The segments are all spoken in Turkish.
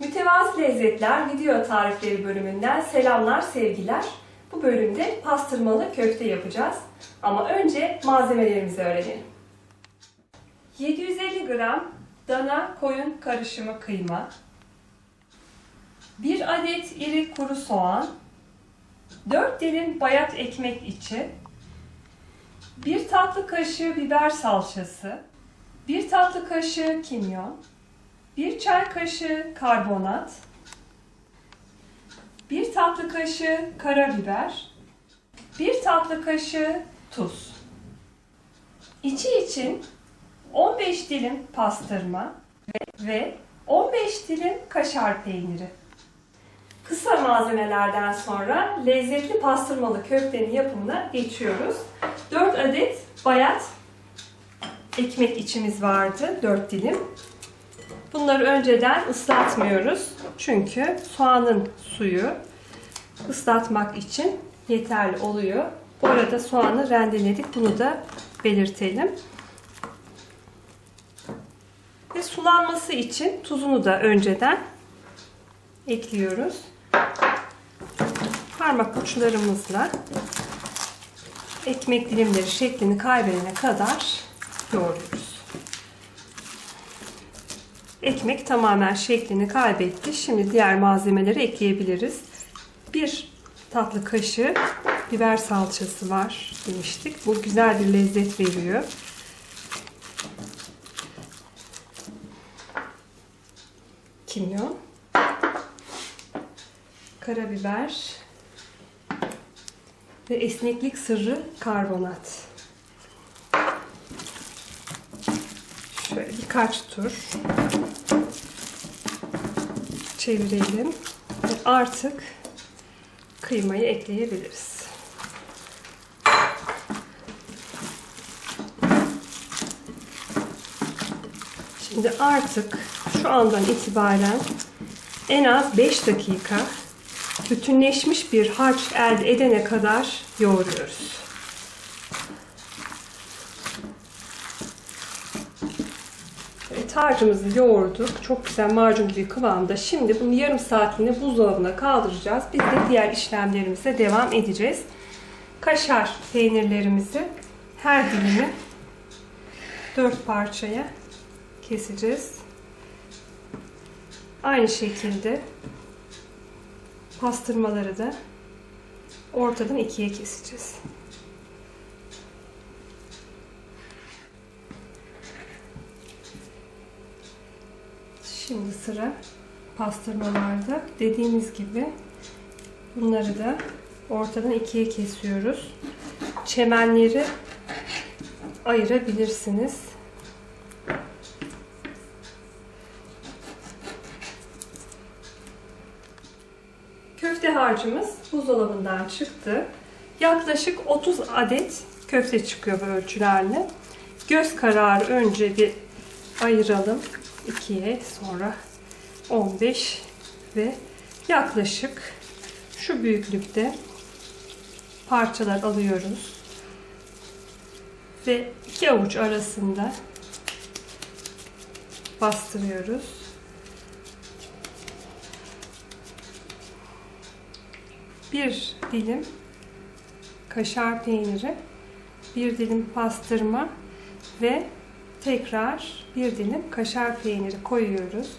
Mütevazı Lezzetler video tarifleri bölümünden selamlar, sevgiler. Bu bölümde pastırmalı köfte yapacağız. Ama önce malzemelerimizi öğrenelim. 750 gram dana koyun karışımı kıyma, 1 adet iri kuru soğan, 4 dilim bayat ekmek içi, 1 tatlı kaşığı biber salçası, 1 tatlı kaşığı kimyon, 1 çay kaşığı karbonat, 1 tatlı kaşığı karabiber, 1 tatlı kaşığı tuz. İçi için 15 dilim pastırma ve, ve 15 dilim kaşar peyniri. Kısa malzemelerden sonra lezzetli pastırmalı köftenin yapımına geçiyoruz. 4 adet bayat ekmek içimiz vardı, 4 dilim. Bunları önceden ıslatmıyoruz. Çünkü soğanın suyu ıslatmak için yeterli oluyor. Bu arada soğanı rendeledik. Bunu da belirtelim. Ve sulanması için tuzunu da önceden ekliyoruz. Parmak uçlarımızla ekmek dilimleri şeklini kaybedene kadar yoğuruyoruz. Ekmek tamamen şeklini kaybetti. Şimdi diğer malzemeleri ekleyebiliriz. Bir tatlı kaşığı biber salçası var demiştik. Bu güzel bir lezzet veriyor. Kimyon, karabiber ve esneklik sırrı karbonat. Birkaç tur çevirelim ve artık kıymayı ekleyebiliriz. Şimdi artık şu andan itibaren en az 5 dakika bütünleşmiş bir harç elde edene kadar yoğuruyoruz. Harcımızı yoğurduk. Çok güzel macun bir kıvamda. Şimdi bunu yarım saatliğine buzdolabına kaldıracağız. Biz de diğer işlemlerimize devam edeceğiz. Kaşar peynirlerimizi her dilimi 4 parçaya keseceğiz. Aynı şekilde pastırmaları da ortadan ikiye keseceğiz. Şimdi sıra pastırmalarda. Dediğimiz gibi bunları da ortadan ikiye kesiyoruz. Çemenleri ayırabilirsiniz. Köfte harcımız buzdolabından çıktı. Yaklaşık 30 adet köfte çıkıyor bu ölçülerle. Göz kararı önce bir ayıralım. 2'ye sonra 15 ve yaklaşık şu büyüklükte parçalar alıyoruz. Ve iki avuç arasında bastırıyoruz. Bir dilim kaşar peyniri, bir dilim pastırma ve tekrar bir dilim kaşar peyniri koyuyoruz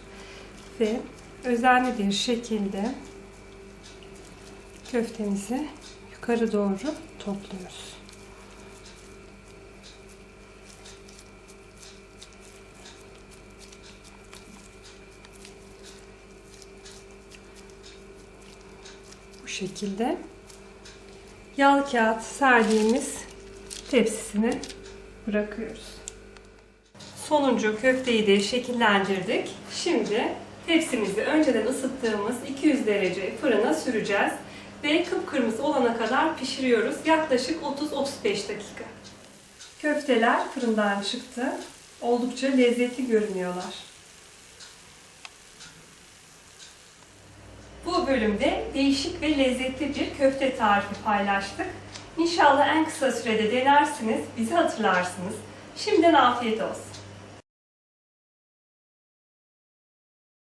ve özenli bir şekilde köftemizi yukarı doğru topluyoruz. Bu şekilde yağ kağıt serdiğimiz tepsisine bırakıyoruz. Sonuncu köfteyi de şekillendirdik. Şimdi tepsimizi önceden ısıttığımız 200 derece fırına süreceğiz. Ve kıpkırmızı olana kadar pişiriyoruz. Yaklaşık 30-35 dakika. Köfteler fırından çıktı. Oldukça lezzetli görünüyorlar. Bu bölümde değişik ve lezzetli bir köfte tarifi paylaştık. İnşallah en kısa sürede denersiniz, bizi hatırlarsınız. Şimdiden afiyet olsun.